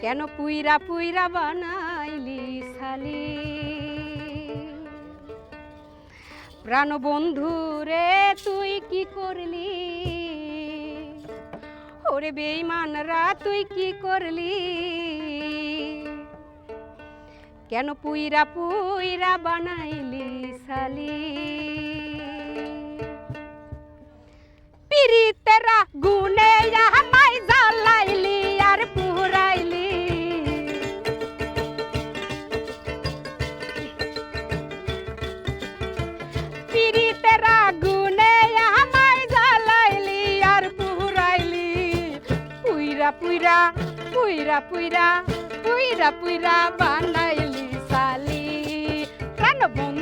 কেন পুইরা পুইরা বানাইলি সালি প্রাণ বন্ধু রে, তুই কি করলি? ওরে বেইমানরা তুই কি করলি? কেন পুইরা পুইরা বানাইলি সালি পুইরা পুইরা পুইরা পুইরা পুইরা বানাইলি সালি কেন বন্ধু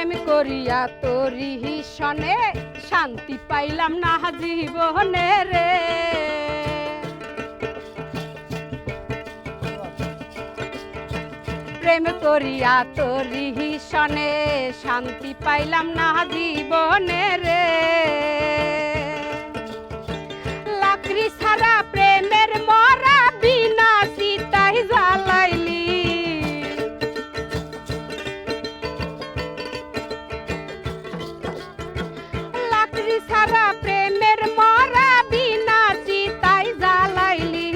প্রেম করিয়া তোরি সনে শান্তি পাইলাম না জীবনে রে। প্রেম করিয়া তোরি সনে শান্তি পাইলাম না জীবনে রে। ছাড়া প্রেমের মরা বিনা চিতাই জ্বালাইলি।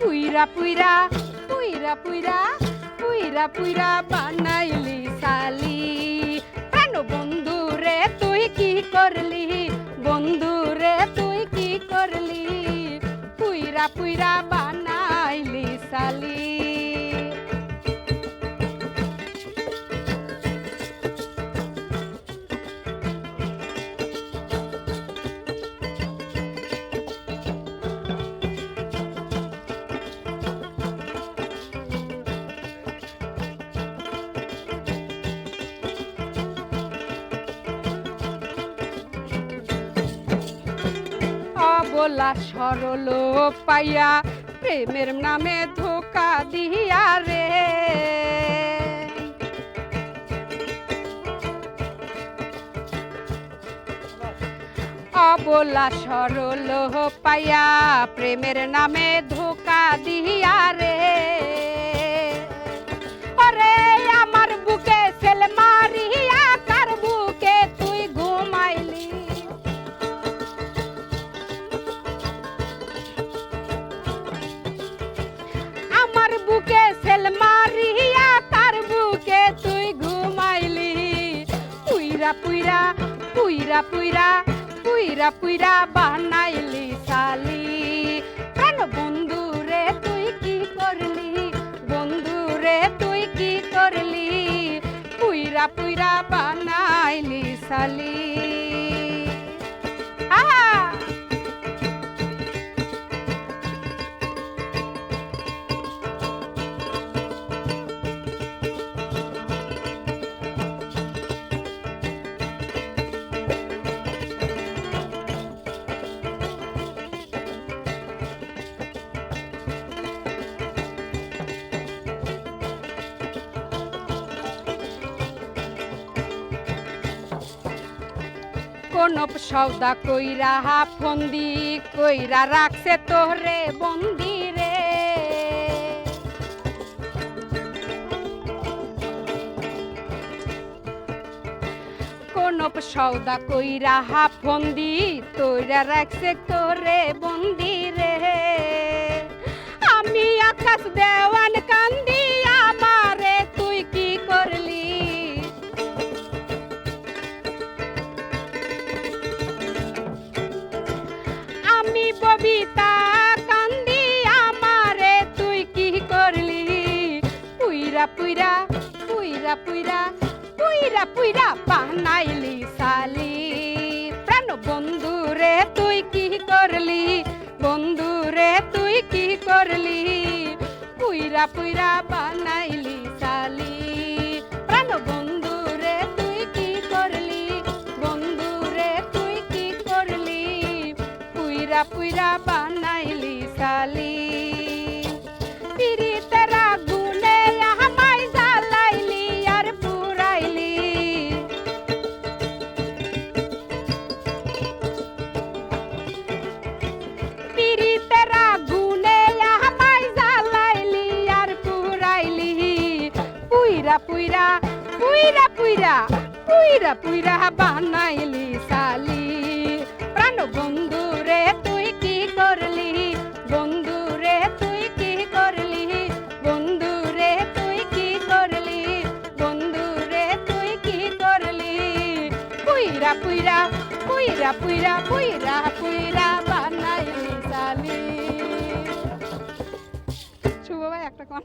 পুইরা পুইরা পুইরা পুইরা পুইরা পুইরা বানাইলি সালি প্রাণ বন্ধু রে তুই কি করলি? অবলা সরল পাইয়া প্রেমের নামে ধোকা দিয়া রে। অবলা সরল পাইয়া প্রেমের নামে ধোকা দিয়া রে। পুইরা পুইরা পুইরা পুইরা বানাইলি সালি কোন সৌদা কইরা ফন্দি কইরা রাখছে তোরে বন্দি রে। কোন সৌদা কইরা ফন্দি তোরা রাখছে তোরে বন্দি ববিতা কান্দি আমারে, তুই কি করলি? পুইরা পুইরা পুইরা পুইরা পুইরা পুইরা বানাইলি সালি প্রাণ বন্ধু রে, তুই কি করলি? বন্ধু রে, তুই কি করলি? পুইরা পুইরা বানাইলি বানাইলি সালি পিরিতেরা গুনে আমায় জ্বালাইলি আর পুরাইলি। পিরিতেরা গুনে আমায় জ্বালাইলি আর পুরাইলি। পুইরা পুইরা পুইরা পুইরা পুইরা পুইরা বানাইলি পুইরা পুইরা পুইরা পুইরা পুইরা বানাইলি সালি। শুভ ভাই একটা কোন?